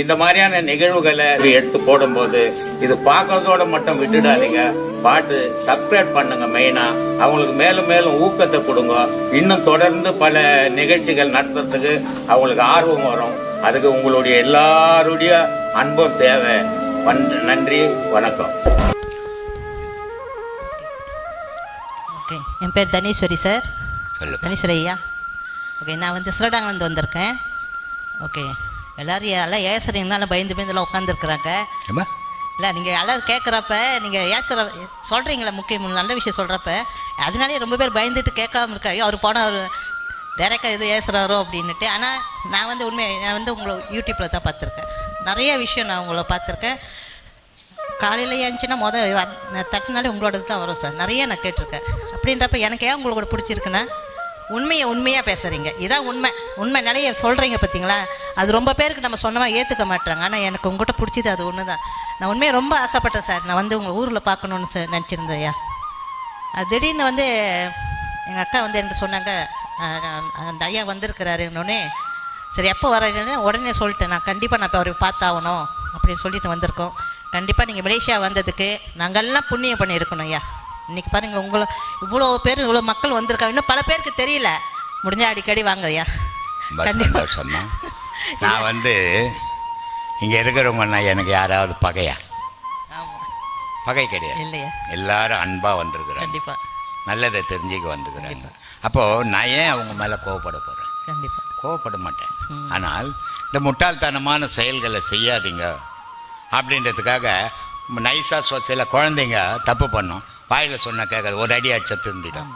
இந்த மாதிரியான நிகழ்வுகளை எடுத்து போடும்போது இது பார்க்கறதோட மட்டும் விட்டுடாதீங்க. பாட்டு சப்ரேட் பண்ணுங்க மெயினா அவங்களுக்கு மேலும் மேலும் ஊக்கத்தை கொடுங்க. இன்னும் தொடர்ந்து பல நிகழ்ச்சிகள் நடத்துறதுக்கு அவங்களுக்கு ஆர்வம் வரும். அதுக்கு உங்களுடைய எல்லாருடைய அன்பும் தேவை. நன்றி வணக்கம். என் பேர் தனீஸ்வரி சார். சொல்லு தனீஸ்வரி ஐயா ஓகே நான் வந்து சிறடாங்கிலேருந்து வந்திருக்கேன். ஓகே எல்லாரும் எல்லாம் ஏசுறீங்கனால பயந்து பயந்துலாம் உட்காந்துருக்குறாங்க இல்லை நீங்கள் எல்லாரும் கேட்குறப்ப நீங்கள் ஏசுற சொல்கிறீங்களே முக்கியம் நல்ல விஷயம் சொல்கிறப்ப அதனாலே ரொம்ப பேர் பயந்துட்டு கேட்காம இருக்காங்க அவர் போனால் அவர் டேரெக்டாக எது ஏசுறாரோ அப்படின்னுட்டு. ஆனால் நான் வந்து உண்மை நான் வந்து உங்களை யூடியூப்பில் தான் பார்த்துருக்கேன். நிறைய விஷயம் நான் உங்களை பார்த்துருக்கேன். காலையில் ஏந்துச்சுன்னா முதல் தட்டினாலே உங்களோடது தான் வரும் சார். நிறைய நான் கேட்டிருக்கேன். அப்படின்றப்ப எனக்கு ஏன் உங்களோட பிடிச்சிருக்குன்னா உண்மையை உண்மையாக பேசுகிறீங்க இதான் உண்மை. உண்மை நிலையை சொல்கிறீங்க பார்த்தீங்களா அது ரொம்ப பேருக்கு நம்ம சொன்னமாக ஏற்றுக்க மாட்டாங்க. ஆனால் எனக்கு உங்கள்கிட்ட பிடிச்சது அது ஒன்று தான் நான் உண்மையை ரொம்ப ஆசைப்பட்டேன் சார். நான் வந்து உங்கள் ஊரில் பார்க்கணுன்னு சார் நினச்சிருந்தேன் ஐயா. அது திடீர்னு வந்து எங்கள் அக்கா வந்து என்ன சொன்னாங்க அந்த ஐயா வந்திருக்கிறாருன்னொடனே சரி எப்போ வரேன்னு உடனே சொல்லிட்டேன். நான் கண்டிப்பாக நான் இப்போ அவரை பார்த்தாகணும். அப்படின்னு சொல்லிட்டு வந்திருக்கோம். கண்டிப்பாக நீங்கள் மலேசியா வந்ததுக்கு நாங்கள்லாம் புண்ணியம் பண்ணியிருக்கணும் ஐயா. இன்றைக்கி பாருங்கள் உங்களை இவ்வளோ பேர் இவ்வளோ மக்கள் வந்திருக்காங்க. இன்னும் பல பேருக்கு தெரியல. முடிஞ்சால் அடிக்கடி வாங்க ஐயா ரொம்ப கண்டிப்பா. சந்தோஷமா நான் வந்து இங்கே இருக்கிறவங்கன்னா எனக்கு யாராவது பகையா? பகை கிடையாது. இல்லையா? எல்லாரும் அன்பாக வந்திருக்கிறாங்க. கண்டிப்பாக நல்லதை தெரிஞ்சுக்க வந்துக்கிறாங்க அப்போது நான் ஏன் அவங்க மேலே கோவப்பட போகிறேன் கண்டிப்பாக கோவப்பட மாட்டேன். ஆனால் இந்த முட்டாள்தனமான செயல்களை செய்யாதீங்க. அப்படின்றதுக்காக நைஸாக சில குழந்தைங்க தப்பு பண்ணும். வாயில் சொன்ன கேட்காது. ஒரு அடி அடிச்சா திருந்திடும்.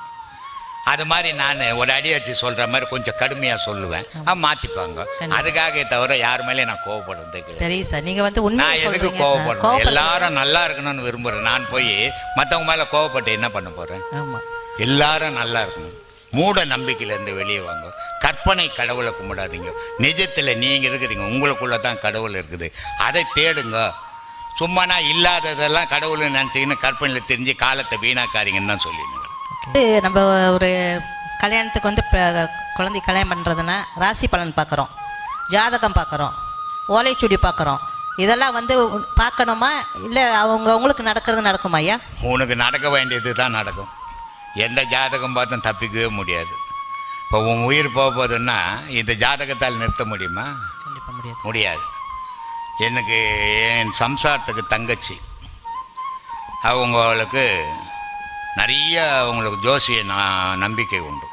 அது மாதிரி நான் ஒரு அடி அடிச்சு சொல்கிற மாதிரி கொஞ்சம் கடுமையாக சொல்லுவேன். மாற்றிப்பாங்க. அதுக்காக தவிர யார் மேலேயும் நான் கோவப்படுறதே தெரியும் சார். நீங்கள் வந்து நான் எதுக்கு கோவப்படுறேன் எல்லாரும் நல்லா இருக்கணும்னு விரும்புகிறேன் நான் போய் மற்றவங்க மேலே கோவப்பட்டு என்ன பண்ண போகிறேன் ஆமாம் எல்லாரும் நல்லா இருக்கணும். மூட நம்பிக்கையிலேருந்து வெளியே வாங்க. கற்பனை கடவுளை கும்பிடாதீங்க. நிஜத்தில் நீங்கள் இருக்கிறீங்க. உங்களுக்குள்ளே தான் கடவுள் இருக்குது. அதை தேடுங்க. சும்மா நான் இல்லாததெல்லாம் கடவுள்னு நினச்சிக்கின்னு கற்பனையில் தெரிஞ்சு காலத்தை வீணாக்காதீங்கன்னு தான் சொல்லிடுங்க நம்ம ஒரு கல்யாணத்துக்கு வந்து குழந்தை கல்யாணம் பண்ணுறதுன்னா ராசி பலன் பார்க்குறோம் ஜாதகம் பார்க்குறோம் ஓலைச்சுடி பார்க்குறோம் இதெல்லாம் வந்து பார்க்கணுமா? இல்லை அவங்க அவங்களுக்கு நடக்கிறது நடக்குமா ஐயா? உனக்கு நடக்க வேண்டியது தான் நடக்கும். எந்த ஜாதகம் பார்த்தும் தப்பிக்கவே முடியாது. இப்போ உன் உயிர் போக போகுதுன்னா இந்த ஜாதகத்தால் நிறுத்த முடியுமா? கண்டிப்பாக முடியாது. முடியாது. எனக்கு என் சம்சாரத்துக்கு தங்கச்சி. அவங்களுக்கு நிறைய அவங்களுக்கு ஜோசிய நான் நம்பிக்கை உண்டு.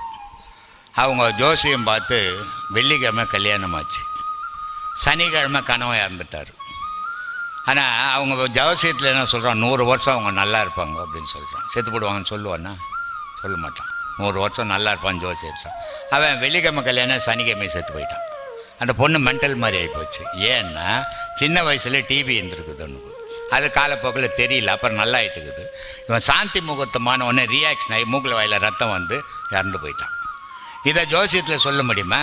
அவங்க ஜோசியம் பார்த்து வெள்ளிக்கிழமை கல்யாணம் ஆச்சு சனிக்கிழமை கனவை இறந்துட்டார். ஆனால் அவங்க ஜோசியத்தில் என்ன சொல்கிறான் நூறு வருஷம் அவங்க நல்லா இருப்பாங்க அப்படின்னு சொல்கிறான் செத்து போடுவாங்கன்னு சொல்லுவான்னா சொல்ல மாட்டான். நூறு வருஷம் நல்லா இருப்பான் ஜோசியம் அவன் வெள்ளிக்கிழமை கல்யாணம் சனிக்கிழமை செத்து போயிட்டான். அந்த பொண்ணு மென்டல் மாதிரி ஆகிப்போச்சு ஏன்னா சின்ன வயசில் டிவி இருந்திருக்குது ஒன்று அது காலப்போக்கில் தெரியல அப்புறம் நல்லா ஆகிட்டுக்குது இவன் சாந்தி முகூர்த்தமான உடனே ரியாக்ஷன் ஆகி மூக்கில் வாயில் ரத்தம் வந்து இறந்து போயிட்டான். இதை ஜோசியத்தில் சொல்ல முடியுமா?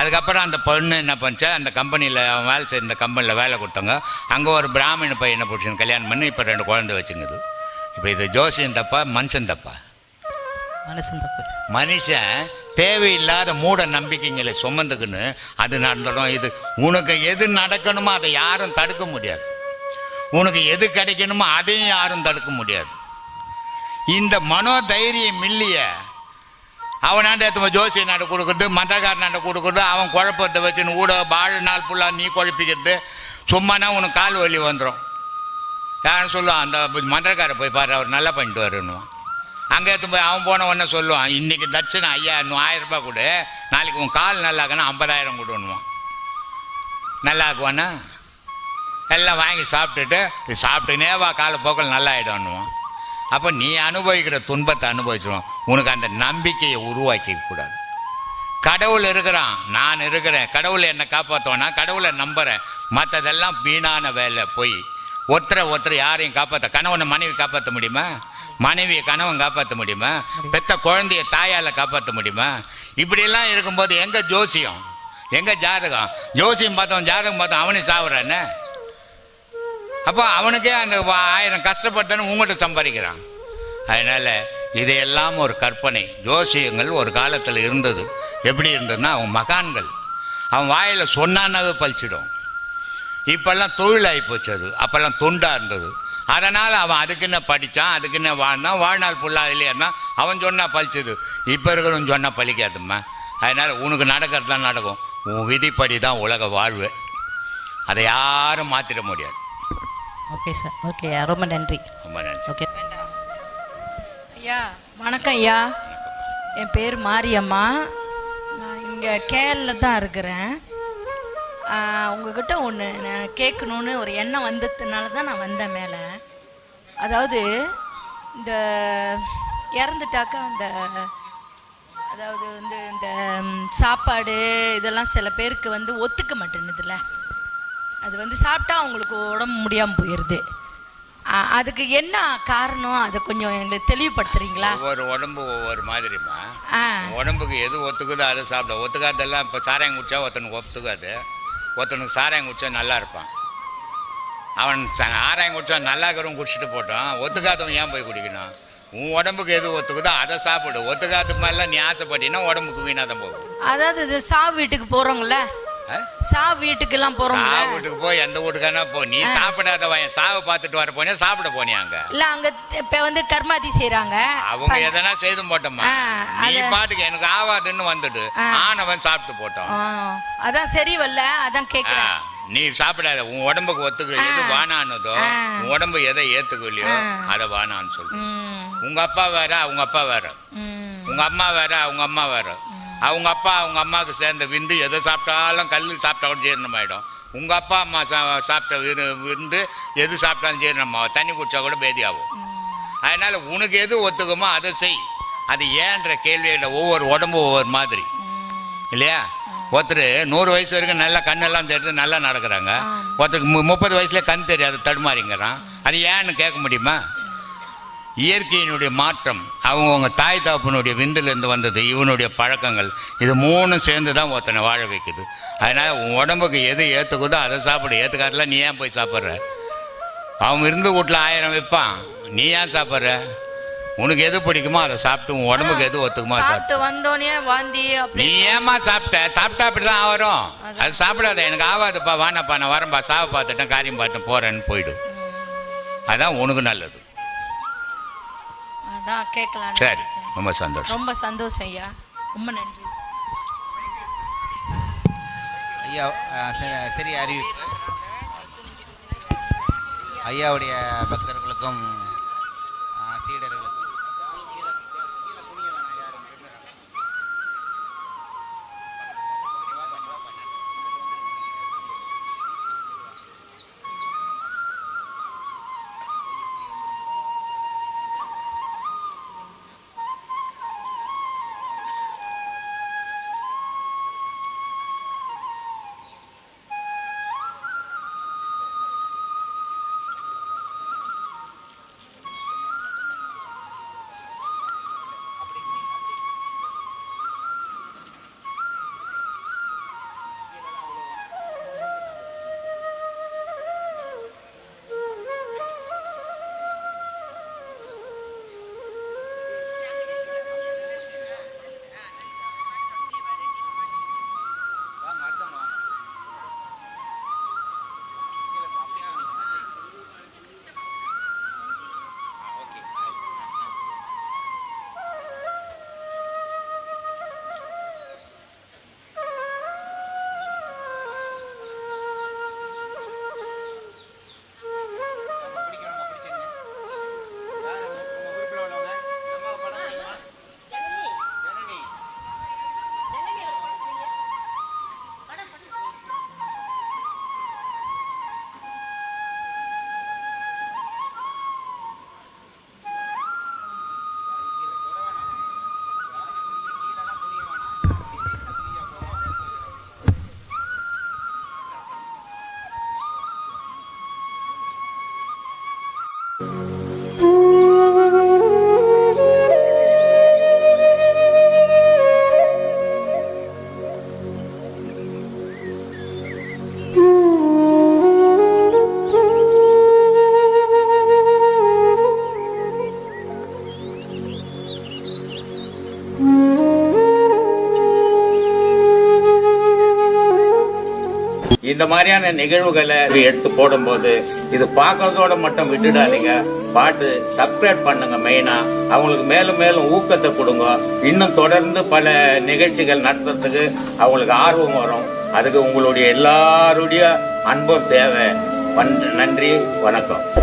அதுக்கப்புறம் அந்த பொண்ணு என்ன பண்ணுச்சா அந்த கம்பெனியில் அவன் வேலை செய்த கம்பெனியில் வேலை கொடுத்தாங்க அங்கே ஒரு பிராமண பையனை பிடிச்சின்னு கல்யாணம் பண்ணி இப்போ ரெண்டு குழந்தை வச்சுங்குது. இப்போ இது ஜோசியம் தப்பா மனுஷன் தப்பா? மனுஷன் தப்பு. மனுஷன் தேவையில்லாத மூட நம்பிக்கைங்களை சுமந்துக்குன்னு அது நடந்துடும் இது. உனக்கு எது நடக்கணுமோ அதை யாரும் தடுக்க முடியாது. உனக்கு எது கிடைக்கணுமோ அதையும் யாரும் தடுக்க முடியாது. இந்த மனோதைரியம் இல்லைய. அவனாண்ட எடுத்து ஜோசிய நாட்டை கொடுக்குறது மந்திரக்காரனாண்ட கொடுக்குறது அவன் குழப்பத்தை வச்சுன்னு ஊட வாழ நாள் ஃபுல்லாக நீ குழப்பிக்கிறது. சும்மானா உனக்கு கால் வலி வந்துடும் யாரும் சொல்லுவான் அந்த மந்திரக்காரை போய் பாரு அவர் நல்லா பண்ணிட்டு வரணுவான் அங்கே போய் அவன் போன உடனே சொல்லுவான் இன்றைக்கி தட்சணை ஐயா இன்னும் ஆயிரம் ரூபாய் கொடு. நாளைக்கு உன் கால் நல்லா ஐம்பதாயிரம் கொடுன்னுவான் நல்லாக்குவானா எல்லாம் வாங்கி சாப்பிட்டுட்டு சாப்பிட்டுனே வா காலப்போக்கில் நல்லா ஆகிடும்னுவான் அப்போ நீ அனுபவிக்கிற துன்பத்தை அனுபவிச்சிடும் உனக்கு அந்த நம்பிக்கையை உருவாக்கிக்க கூடாது. கடவுள் இருக்கிறான் நான் இருக்கிறேன். கடவுள் என்னை காப்பாற்றுவேன்னா கடவுளை நம்புகிறேன் மற்றதெல்லாம் வீணான வேலை போய். ஒருத்தரை ஒருத்தர் யாரையும் காப்பாற்ற கணவனை மனைவி காப்பாற்ற முடியுமா? மனைவியை கணவன் காப்பாற்ற முடியுமா? பெத்த குழந்தைய தாயால் காப்பாற்ற முடியுமா? இப்படியெல்லாம் இருக்கும்போது எங்கே ஜோசியம்? எங்கே ஜாதகம்? ஜோசியம் பார்த்தவன் ஜாதகம் பார்த்தோம் அவனே சாவுறானே அப்போ அவனுக்கே அந்த ஆயிரம் கஷ்டப்பட்டானு உங்கள்கிட்ட சம்பாதிக்கிறான். அதனால் இதையெல்லாம் ஒரு கற்பனை. ஜோசியங்கள் ஒரு காலத்தில் இருந்தது. எப்படி இருந்ததுன்னா அவன் மகான்கள். அவன் வாயில் சொன்னான்னாவே பழிச்சிடும். இப்போல்லாம் தொழில் ஆகி போச்சு அது. அப்போல்லாம் தொண்டாக இருந்தது. அதனால் அவன் அதுக்குன்னு படித்தான் அதுக்குன்னு வாழ்ந்தான் வாழ்நாள் ஃபுல்லாக அதுலேயே இருந்தான்? அவன் சொன்னால் பழிச்சது. இப்போ இருக்கிறவன் சொன்னால் பழிக்காதும்மா. அதனால் உனக்கு நடக்கிறது தான் நடக்கும். உன் விதிப்படி தான் உலக வாழ்வு. அதை யாரும் மாற்றிட முடியாது. Okay sir. ஓகே ரொம்ப நன்றி. ரொம்ப நன்றி. ஓகே. ஐயா வணக்கம் ஐயா. என் பேர் மாரியம்மா. நான் இங்கே கேரள தான் இருக்கிறேன். உங்ககிட்ட ஒன்று கேட்கணுன்னு ஒரு எண்ணம் வந்ததுனால தான் நான் வந்தேன் மேலே. அதாவது இந்த இறந்துட்டாக்கா அந்த அதாவது வந்து இந்த சாப்பாடு இதெல்லாம் சில பேருக்கு வந்து ஒத்துக்க மாட்டேன்னுதுல அது வந்து சாப்பிட்டா அவங்களுக்கு உடம்பு முடியாமல் போயிடுது அதுக்கு என்ன காரணம்? அதை கொஞ்சம் எங்களுக்கு தெளிவுபடுத்துறீங்களா? ஒவ்வொரு உடம்பு ஒவ்வொரு மாதிரிம்மா. ஆ. உடம்புக்கு எது ஒத்துக்குதோ அதை சாப்பிட. ஒத்துக்காதெல்லாம் இப்போ சாராயம் குடிச்சா ஒருத்தனுக்கு ஒத்துக்காது. ஒருத்தனுக்கு சாராயம் குடித்தா நல்லா இருப்பான். அவன் ச- ஆராயம் குடித்தா நல்லா இருக்கிறவன் குடிச்சிட்டு போட்டான். ஒத்துக்காதவன் ஏன் போய் குடிக்கணும்? உன் உடம்புக்கு எது ஒத்துக்குதோ அதை சாப்பிடு. ஒத்துக்காத மாதிரிலாம் நீ ஆசைப்பட்டீங்கன்னா உடம்புக்கு வீணாக தான் போகும். அதாவது இது சா வீட்டுக்கு போகிறோங்களே சா வீட்டுக்கெல்லாம் போகிறோம்ல சாவு வீட்டுக்கு போய் எந்த வீட்டுக்கானா போ. நீ சாப்பிடாதவன் சாவை பார்த்துட்டு வர போனியா சாப்பிட போனியா அங்க? இல்லை அங்கே இப்போ வந்து கர்மாதி செய்கிறாங்க அவங்க எதனா செய்து போட்டோமா நீ பாட்டுக்கு எனக்கு ஆவாதுன்னு வந்துடு ஆ. ஆனவன் சாப்பிட்டு போட்டோம் அதான் சரி வரல அதான் ஆ, கேட்குறேன் நீ சாப்பிடாத. உன் உடம்புக்கு ஒத்துக்க எது வானானதோ. உன் உடம்பு எதை ஏத்துக்கலையோ. அதை வானான்னு சொல்லு. உங்க அப்பா வேற அவங்க அப்பா வேற. உங்க அம்மா வேற அவங்க அம்மா வேற. அவங்க அப்பா அவங்க அம்மாவுக்கு சேர்ந்த விந்து எதை சாப்பிட்டாலும் கல் சாப்பிட்டாலும் ஜீரணமாயிடும். உங்க அப்பா அம்மா சா- சாப்பிட்ட விரு விருந்து எது சாப்பிட்டாலும் ஜீரணமாகும். தண்ணி குடிச்சா கூட பேதியாகும். அதனால உனக்கு எது ஒத்துக்குமோ அதை செய். அது ஏன்ற கேள்வியில் ஒவ்வொரு உடம்பு ஒவ்வொரு மாதிரி. இல்லையா? ஒருத்தர் நூறு வயசு வரைக்கும் நல்லா கண்ணெல்லாம் தெரிஞ்சு நல்லா நடக்கிறாங்க. ஒருத்தருக்கு முப்பது வயசுல கண் தெரியாது தடுமாறிங்கிறான். அது ஏன்னு கேட்க முடியுமா? இயற்கையினுடைய மாற்றம் அவங்கவுங்க தாய் தகப்பனுடைய விந்துலேருந்து வந்தது இவனுடைய பழக்கங்கள் இது மூணும் சேர்ந்து தான் ஒருத்தனை வாழ வைக்குது. அதனால் உன் உடம்புக்கு எது ஏற்றுக்குதோ அதை சாப்பிடு. ஏற்றுக்காதுல நீ ஏன் போய் சாப்பிட்ற? அவன் இருந்து வீட்டில் ஆயிரம் வைப்பான். நீ ஏன் சாப்பிட்ற? உனக்கு எது பிடிக்குமோ அதை சாப்பிட்டு உன் உடம்புக்கு எது ஒத்துக்குமோ சாப்பிட்டு வந்தோடனே வாந்தி நீ ஏமா சாப்பிட்ட? சாப்பிட்டா அப்படிதான் வரும் அது. சாப்பிடாத எனக்கு ஆகாதுப்பா வானப்பா நான் வரேன்பா சாவை பார்த்துட்டேன் காரியம் பார்த்துட்டேன் போறேன்னு போயிடும் அதான் உனக்கு நல்லது. அதான் கேட்கலாம் சரி ரொம்ப சந்தோஷம். ரொம்ப சந்தோஷம் ஐயா. ரொம்ப நன்றி. ஐயா சரி அறிவிப்பு. ஐயாவுடைய பக்தர்களுக்கும் இந்த மாதிரியான நிகழ்வுகளை எடுத்து போடும்போது இது பார்க்கறதோட மட்டும் விட்டுடாதீங்க. பாட்டு சப்ஸ்கிரைப் பண்ணுங்க மெயினா அவங்களுக்கு மேலும் மேலும் ஊக்கத்தை கொடுங்க. இன்னும் தொடர்ந்து பல நிகழ்ச்சிகள் நடத்துறதுக்கு அவங்களுக்கு ஆர்வம் வரும். அதுக்கு உங்களுடைய எல்லாருடைய அன்பும் தேவை. நன்றி வணக்கம்.